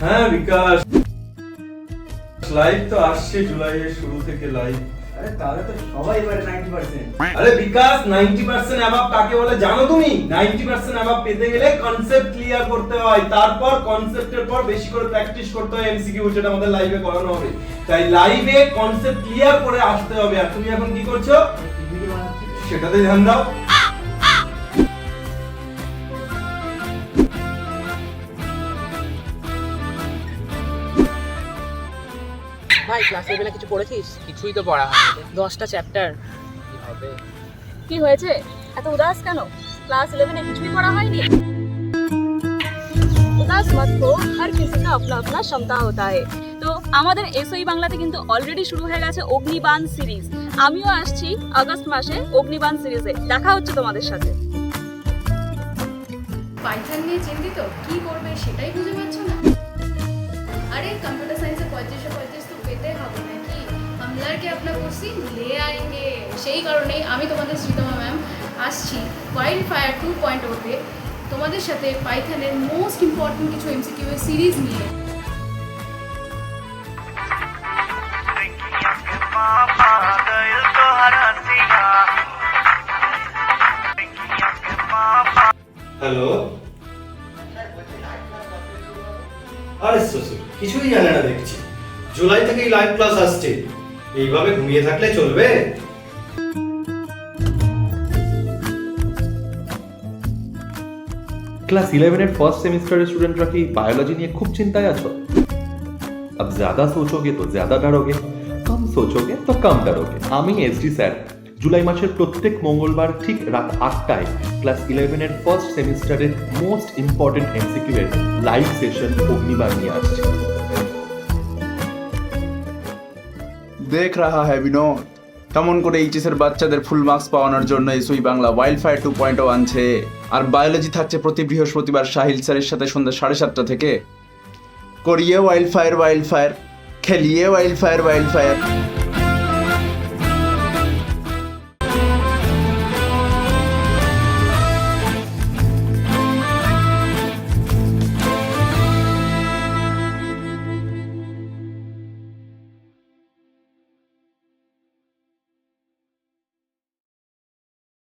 হ্যাঁ বিকাশ লাইভ তো আসছে জুলাইয়ের শুরু থেকে লাইভ আরে তাহলে তো সবাই এবারে নাইনটি পার্সেন্ট আরে বিকাশ 90% অ্যাবাব কাকে বলে জানো তুমি 90% অ্যাবাব পেতে গেলে কনসেপ্ট ক্লিয়ার করতে হয় তারপর কনসেপ্টের পর বেশি করে প্র্যাকটিস করতে হয় এমসিকিউ যেটা আমাদের লাইভে করানো হবে তাই লাইভে কনসেপ্ট ক্লিয়ার করে আসতে হবে আর তুমি এখন কি করছ? সেটাতে ধ্যান দাও। ভাই ক্লাস লেভেলে কিছু পড়েছিস? কিছুই তো পড়া হয়নি। দশটা চ্যাপ্টার কি হবে? কি হয়েছে? এত উদাস কেন? ক্লাস ইলেভেনে কিছুই পড়া হয়নি? উদাস মত হো হর কিসি কা আপনা আপনা ক্ষমতা হোতা है তো আমাদের এসওই বাংলাতে কিন্তু অলরেডি শুরু হয়ে গেছে অগ্নিবাণ সিরিজ আমিও আসছি আগস্ট মাসে অগ্নিবাণ সিরিজে দেখা হচ্ছে তোমাদের সাথে। পাইথন নিয়ে চিন্তিত? কি করবে সেটাই খুঁজে পাচ্ছ না? আমলারকে আপনার কোর্সি? লে আएंगे সেই কারণেই আমি তোমাদের শ্রীতমা ম্যাম আসছি ওয়াইল্ড ফায়ার টু পয়েন্ট ওতে তোমাদের সাথে পাইথনের মোস্ট ইম্পর্টেন্ট কিছু এমসিকিউ এর সিরিজ নিয়ে। হ্যালো আরে শ্বশুর কিছুই জানে না দেখছি। জুলাই থেকেই লাইভ ক্লাস আসছে। এইভাবে ঘুমিয়ে থাকলে চলবে class eleven first semester student की बायोलॉजी নিয়ে খুব চিন্তায় আছো अब ज्यादा सोचोगे तो ज्यादा डरोगे कम सोचोगे तो कम डरोगे আমি এসডি স্যার জুলাই মাসের প্রত্যেক মঙ্গলবার ঠিক রাত আটটায় ক্লাস ইলেভেনের ফার্স্ট সেমিস্টারের মোস্ট ইম্পর্টেন্ট এমসিকিউ এর লাইভ সেশন অগ্নিবার নিয়ে আসছে দেখ রাহা হ্যাঁ বিনোদ। কেমন করে এইচএস এর বাচ্চাদের ফুল মার্কস পাওয়ানোর জন্য S E Bangla wildfire two point আনছে। আর বায়োলজি থাকছে প্রতি বৃহস্পতিবার সাহিল স্যারের সাথে সন্ধ্যা সাড়ে সাতটা থেকে। করিয়ে ওয়াইল্ড ফায়ার ওয়াইল্ড ফায়ার খেলিয়ে ওয়াইল্ড ফায়ার ওয়াইল্ড ফায়ার